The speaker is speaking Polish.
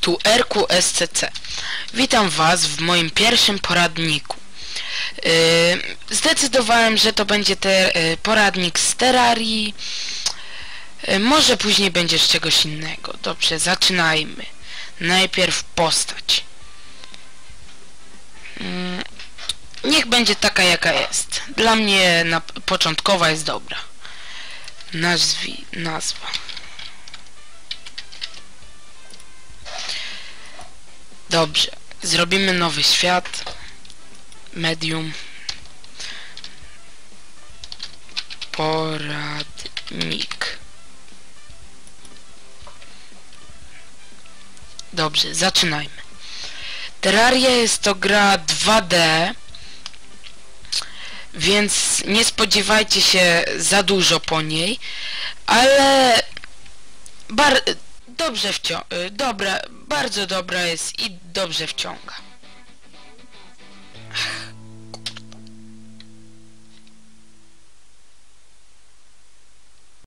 tu RQSCC. Witam Was w moim pierwszym poradniku. Yy, zdecydowałem, że to będzie te, yy, poradnik z Terrarii. Yy, może później będzie z czegoś innego. Dobrze, zaczynajmy. Najpierw postać. Yy, niech będzie taka jaka jest. Dla mnie na początkowa jest dobra. Nazwi, nazwa. Dobrze. Zrobimy nowy świat. Medium. Poradnik. Dobrze, zaczynajmy. Terraria jest to gra 2D, więc nie spodziewajcie się za dużo po niej, ale dobrze wciąga, dobra, bardzo dobra jest i dobrze wciąga.